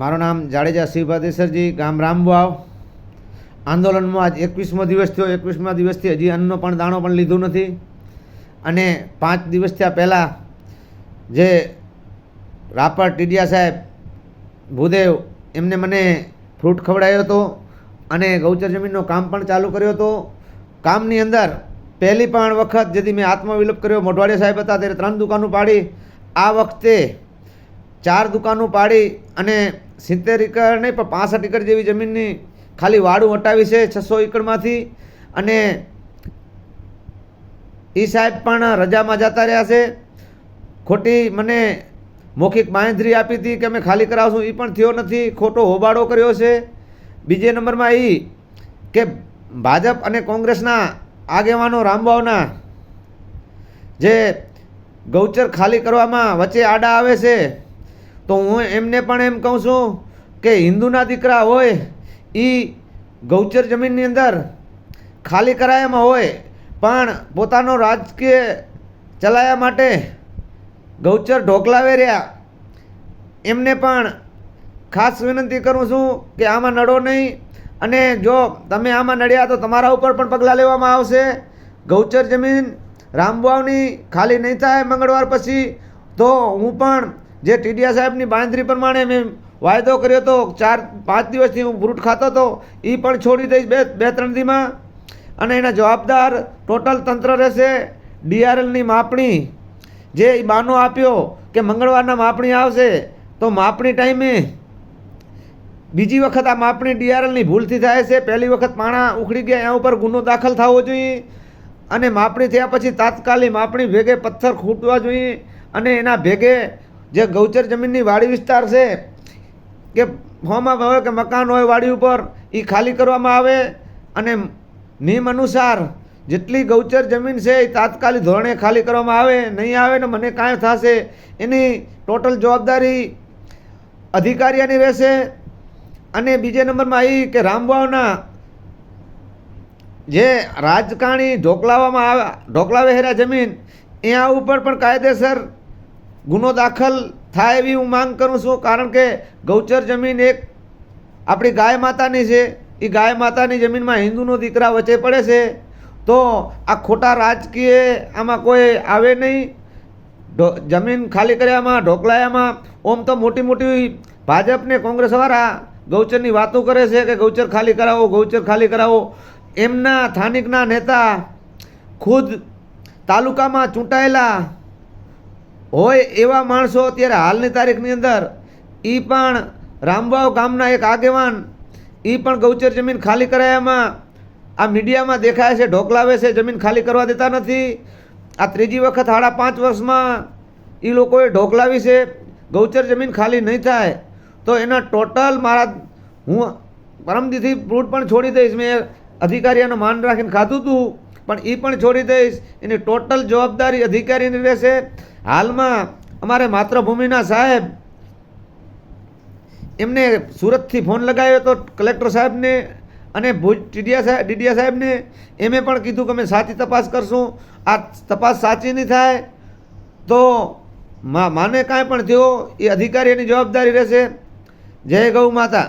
મારું નામ જાડેજા શિવભા દેસરજી ગામ રામવાવ. આંદોલનમાં આજ એકવીસમો દિવસ થયો. એકવીસમા દિવસથી હજી અન્નનો પણ દાણો પણ લીધું નથી. અને પાંચ દિવસ થયા પહેલાં જે રાપર ટીડિયા સાહેબ ભૂદેવ એમને મને ફ્રૂટ ખવડાવ્યો હતો અને ગૌચર જમીનનો કામ પણ ચાલુ કર્યો હતો. કામની અંદર પહેલી પણ વખત જેથી મેં આત્મવિલોપ કર્યો. મોઢવાડિયા સાહેબ હતા, ત્યારે ત્રણ દુકાનો પાડી. આ વખતે ચાર દુકાનો પાડી અને સિત્તેર એકર નહીં, પણ પાસઠ એકર જેવી જમીનની ખાલી વાડું હટાવી છે છસો એકરમાંથી. અને એ સાહેબ પણ રજામાં જતા રહ્યા છે. ખોટી મને મૌખિક બાંયધરી આપી હતી કે અમે ખાલી કરાવશું એ પણ થયો નથી. ખોટો હોબાળો કર્યો છે. બીજે નંબરમાં એ કે ભાજપ અને કોંગ્રેસના આગેવાનો રામબાવના જે ગૌચર ખાલી કરવામાં વચ્ચે આડા આવે છે. તો હું એમને પણ એમ કહું છું કે હિન્દુના દીકરા હોય એ ગૌચર જમીનની અંદર ખાલી કરાયામાં હોય, પણ પોતાનો રાજકીય ચલાયા માટે ગૌચર ઢોકલાવે રહ્યા. એમને પણ ખાસ વિનંતી કરું છું કે આમાં નડો નહીં અને જો તમે આમાં નડ્યા તો તમારા ઉપર પણ પગલાં લેવામાં આવશે. ગૌચર જમીન રામબાવની ખાલી નહીં થાય મંગળવાર પછી તો હું પણ જે ટીડીયા સાહેબની બાંધરી પ્રમાણે મેં વાયદો કર્યો હતો ચાર, પાંચ દિવસથી હું ફ્રૂટ ખાતો હતો એ પણ છોડી દઈશ બે બે, ત્રણ દીમાં. અને એના જવાબદાર ટોટલ તંત્ર રહેશે ડીઆરએલની માપણી. જે એ બાનો આપ્યો કે મંગળવારના માપણી આવશે, તો માપણી ટાઈમે બીજી વખત આ માપણી ડીઆરએલની ભૂલથી થાય છે. પહેલી વખત પાણા ઉખડી ગયા, એના ઉપર ગુનો દાખલ થવો જોઈએ. અને માપણી થયા પછી તાત્કાલિક માપણી ભેગે પથ્થર ખૂટવા જોઈએ. અને એના ભેગે જે ગૌચર જમીનની વાડી વિસ્તાર છે, કે હોમાં હોય કે મકાન હોય વાડી ઉપર એ ખાલી કરવામાં આવે અને નિયમ અનુસાર જેટલી ગૌચર જમીન છે એ તાત્કાલિક ધોરણે ખાલી કરવામાં આવે, નહીં આવે ને મને કાંઈ થશે, એની ટોટલ જવાબદારી અધિકારીઓની રહેશે. અને બીજે નંબરમાં એ કે રામવાવના જે રાજકારણી ઢોકલાવામાં આવે ઢોકલાવે હેરા જમીન એના ઉપર પણ કાયદેસર ગુનો દાખલ થાય એવી હું માંગ કરું છું, કારણ કે ગૌચર જમીન એક આપણી ગાય માતાની છે. એ ગાય માતાની જમીનમાં હિન્દુનો દીકરા વચ્ચે પડે છે. તો આ ખોટા રાજકીય આમાં કોઈ આવે નહીં. જમીન ખાલી કર્યામાં ઢોકલાયામાં ઓમ તો મોટી મોટી ભાજપને કોંગ્રેસવાળા ગૌચરની વાતો કરે છે કે ગૌચર ખાલી કરાવો, ગૌચર ખાલી કરાવો. એમના સ્થાનિકના નેતા ખુદ તાલુકામાં ચૂંટાયેલા હોય એવા માણસો અત્યારે હાલની તારીખની અંદર એ પણ રામવાવ ગામના એક આગેવાન એ પણ ગૌચર જમીન ખાલી કરાયામાં, આ મીડિયામાં દેખાય છે ઢોકલાવે છે, જમીન ખાલી કરવા દેતા નથી. આ ત્રીજી વખત સાડા પાંચ વર્ષમાં એ લોકોએ ઢોકલાવી છે, ગૌચર જમીન ખાલી નહીં થાય. તો એના ટોટલ મારા, હું પરમદીથી ફ્રૂટ પણ છોડી દઈશ, મેં અધિકારીઓનું માન રાખીને ખાધું હતું પણ એ પણ છોડી દઈશ. એની ટોટલ જવાબદારી અધિકારીની રહેશે. હાલમાં અમારે માતૃભૂમિના સાહેબ એમને સુરતથી ફોન લગાવ્યો હતો કલેક્ટર સાહેબને અને ભુજ ટીડિયા સાહેબ ડીડિયા સાહેબને એમે પણ કીધું કે અમે સાચી તપાસ કરશું. આ તપાસ સાચી નહીં થાય તો માને કાંઈ પણ થયો એ અધિકારીની જવાબદારી રહેશે. જય ગૌ માતા.